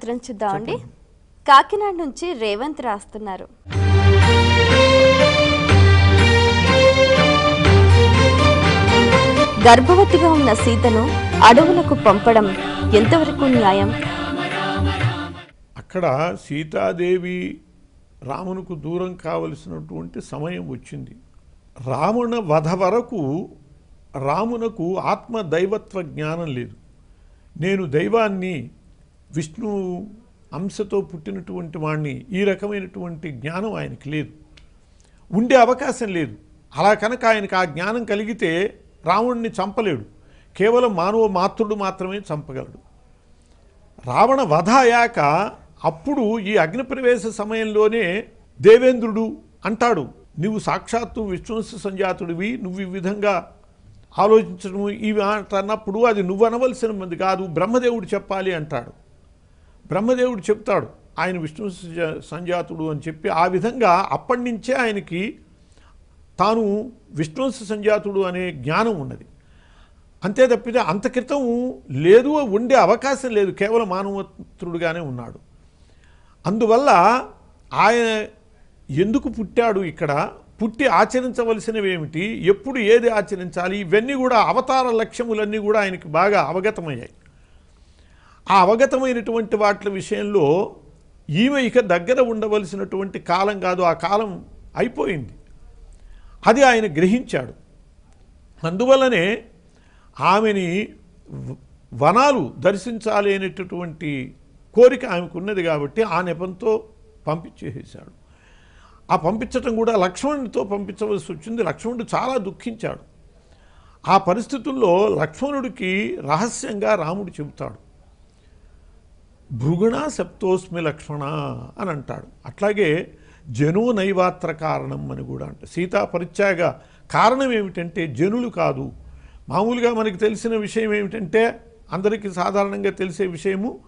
ఉత్తరం చూద్దామండి కాకినాడ నుంచి రేవంత్ రాస్తున్నారు. గర్భవతిగా ఉన్న సీతను అడవులకు పంపడం ఎంతవరకు న్యాయం? అక్కడ సీతాదేవి రామునకు దూరం కావలసినటువంటి సమయం వచ్చింది. రావణ వధ వరకు రామునకు ఆత్మ దైవత్వ జ్ఞానం లేదు. నేను దైవాన్ని విష్ణు అంశతో పుట్టినటువంటి వాణ్ణి ఈ రకమైనటువంటి జ్ఞానం ఆయనకి లేదు. ఉండే అవకాశం లేదు. అలా కనుక ఆయనకు ఆ జ్ఞానం కలిగితే రావణ్ణి చంపలేడు. కేవలం మానవ మాతృడు మాత్రమే చంపగలడు. రావణ వధ అయ్యాక అప్పుడు ఈ అగ్నిప్రవేశ సమయంలోనే దేవేంద్రుడు అంటాడు నువ్వు సాక్షాత్తు విశ్వంస సంజాతుడివి నువ్వు ఈ విధంగా ఆలోచించడం ఇవి అన్నప్పుడు అది నువ్వు అనవలసినది కాదు బ్రహ్మదేవుడు చెప్పాలి అంటాడు. బ్రహ్మదేవుడు చెప్తాడు ఆయన విష్ణు సంజాతుడు అని చెప్పి ఆ విధంగా అప్పటి నుంచే ఆయనకి తాను విష్ణువంశ సంజాతుడు అనే జ్ఞానం ఉన్నది. అంతే తప్పితే అంత క్రితం లేదు ఉండే అవకాశం లేదు కేవలం మానవత్రుడుగానే ఉన్నాడు. అందువల్ల ఆయన ఎందుకు పుట్టాడు ఇక్కడ? పుట్టి ఆచరించవలసినవి ఏమిటి? ఎప్పుడు ఏది ఆచరించాలి? ఇవన్నీ కూడా అవతార లక్ష్యములన్నీ కూడా ఆయనకి బాగా అవగతమయ్యాయి. ఆ అవగతమైనటువంటి వాటి విషయంలో ఈమె ఇక దగ్గర ఉండవలసినటువంటి కాలం కాదు ఆ కాలం అయిపోయింది. అది ఆయన గ్రహించాడు. అందువల్లనే ఆమెని వనాలు దర్శించాలి అనేటటువంటి కోరిక ఆమెకున్నది కాబట్టి ఆ నెపంతో పంపించేసేశాడు. ఆ పంపించటం కూడా లక్ష్మణుడితో పంపించవలసి వచ్చింది. లక్ష్మణుడు చాలా దుఃఖించాడు. ఆ పరిస్థితుల్లో లక్ష్మణుడికి రహస్యంగా రాముడు చెబుతాడు. భృగుణ సప్తోస్మి లక్ష్మణ అని అంటాడు. అట్లాగే జనో నైవాత్ర కారణం అని కూడా అంట. సీతా పరిత్యాగ కారణం ఏమిటంటే జనులు కాదు. మామూలుగా మనకి తెలిసిన విషయం ఏమిటంటే అందరికీ సాధారణంగా తెలిసే విషయము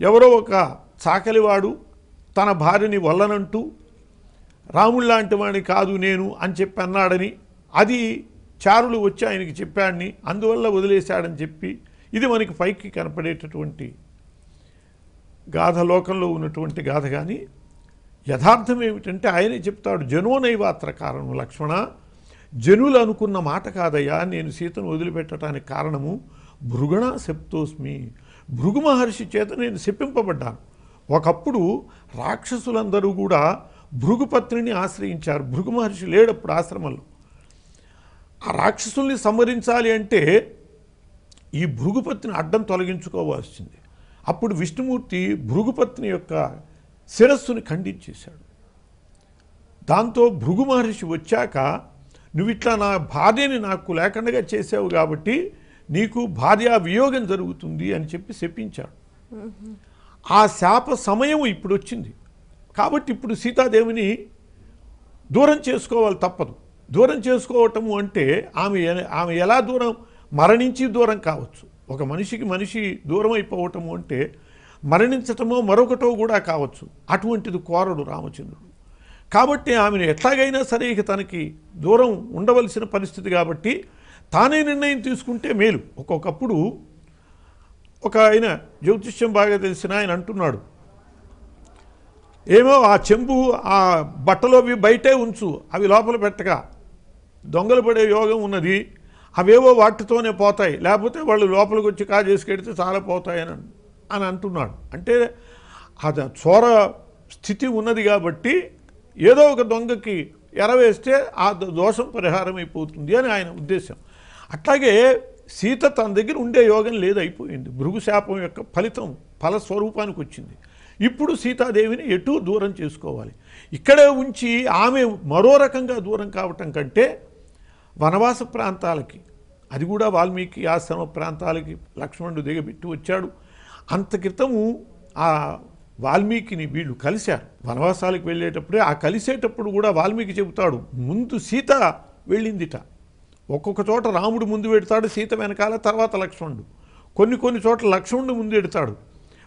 ఎవరో ఒక చాకలివాడు తన భార్యని వల్లనంటూ రాముడు లాంటి వాడిని కాదు నేను అని చెప్పి అన్నాడని అది చారులు వచ్చి ఆయనకి చెప్పాడని అందువల్ల వదిలేశాడని చెప్పి ఇది మనకి పైకి కనపడేటటువంటి గాథలోకంలో ఉన్నటువంటి గాథ కానీ యథార్థం ఏమిటంటే ఆయనే చెప్తాడు జనోనైవాత్ర కారణం లక్ష్మణ జనులు అనుకున్న మాట కాదయ్యా నేను సీతను వదిలిపెట్టడానికి కారణము భృగుణ శప్తోస్మి. భృగు మహర్షి చేత నేను శప్పింపబడ్డాను ఒకప్పుడు రాక్షసులందరూ కూడా భృగుపత్నిని ఆశ్రయించారు. భృగు మహర్షి లేడప్పుడు ఆశ్రమంలో. ఆ రాక్షసుల్ని సంహరించాలి అంటే ఈ భృగుపత్ని అడ్డం తొలగించుకోవాల్సింది. అప్పుడు విష్ణుమూర్తి భృగుపత్ని యొక్క శిరస్సుని ఖండించేశాడు. దాంతో భృగు మహర్షి వచ్చాక నువ్వు ఇట్లా నా భార్యని నాకు లేకుండా చేసావు కాబట్టి నీకు భార్య వియోగం జరుగుతుంది అని చెప్పి శపించాడు. ఆ శాప సమయం ఇప్పుడు వచ్చింది. కాబట్టి ఇప్పుడు సీతాదేవిని దూరం చేసుకోవాలి తప్పదు. దూరం చేసుకోవటము అంటే ఆమె ఆమె ఎలా దూరం? మరణించి దూరం కావచ్చు. ఒక మనిషికి మనిషి దూరం అయిపోవటము అంటే మరణించటమో మరొకటో కూడా కావచ్చు. అటువంటిది కోరడు రామచంద్రుడు. కాబట్టి ఆమెను ఎట్లాగైనా సరే ఇక తనకి దూరం ఉండవలసిన పరిస్థితి కాబట్టి తానే నిర్ణయం తీసుకుంటే మేలు. ఒక్కొక్కప్పుడు ఒక ఆయన జ్యోతిష్యం బాగా తెలిసిన ఆయన అంటున్నాడు. ఏమో ఆ చెంబు ఆ బట్టలోవి బయటే ఉంచు అవి లోపల పెట్టక. దొంగలు పడే యోగం ఉన్నది. అవేవో వాటితోనే పోతాయి. లేకపోతే వాళ్ళు లోపలికి వచ్చి కాజేసుకెడితే చాలా పోతాయని అని అని అంటున్నాడు. అంటే అది చోర స్థితి ఉన్నది కాబట్టి ఏదో ఒక దొంగకి ఎరవేస్తే ఆ దోషం పరిహారం అయిపోతుంది అని ఆయన ఉద్దేశం. అట్లాగే సీత తన దగ్గర ఉండే యోగం లేదు అయిపోయింది. భృగు శాపం యొక్క ఫలితం ఫలస్వరూపానికి వచ్చింది. ఇప్పుడు సీతాదేవిని ఎటు దూరం చేసుకోవాలి. ఇక్కడే ఉంచి ఆమె మరో రకంగా దూరం కావటం కంటే వనవాస ప్రాంతాలకి అది కూడా వాల్మీకి ఆశ్రమ ప్రాంతాలకి లక్ష్మణుడు దిగబెట్టి వచ్చాడు. అంత క్రితము ఆ వాల్మీకిని వీళ్ళు కలిశారు. వనవాసాలకు వెళ్ళేటప్పుడే ఆ కలిసేటప్పుడు కూడా వాల్మీకి చెబుతాడు ముందు సీత వెళ్ళిందిట. ఒక్కొక్క చోట రాముడు ముందు పెడతాడు సీత వెనకాల తర్వాత లక్ష్మణుడు. కొన్ని కొన్ని చోట్ల లక్ష్మణుడు ముందు పెడతాడు.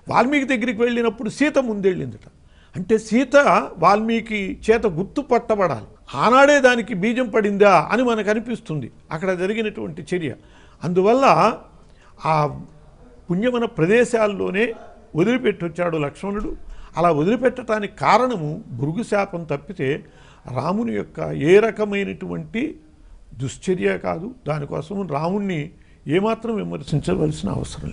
వాల్మీకి దగ్గరికి వెళ్ళినప్పుడు సీత ముందెళ్ళిందట అంటే సీత వాల్మీకి చేత గుర్తుపట్టబడాలి. ఆనాడే దానికి బీజం పడిందా అని మనకు అనిపిస్తుంది. అక్కడ జరిగినటువంటి చర్య. అందువల్ల ఆ పుణ్యమన ప్రదేశాల్లోనే వదిలిపెట్టొచ్చాడు లక్ష్మణుడు. అలా వదిలిపెట్టడానికి కారణము భృగు శాపం తప్పితే రాముని యొక్క ఏ రకమైనటువంటి దుశ్చర్య కాదు. దానికోసం రాముణ్ణి ఏమాత్రం విమర్శించవలసిన అవసరం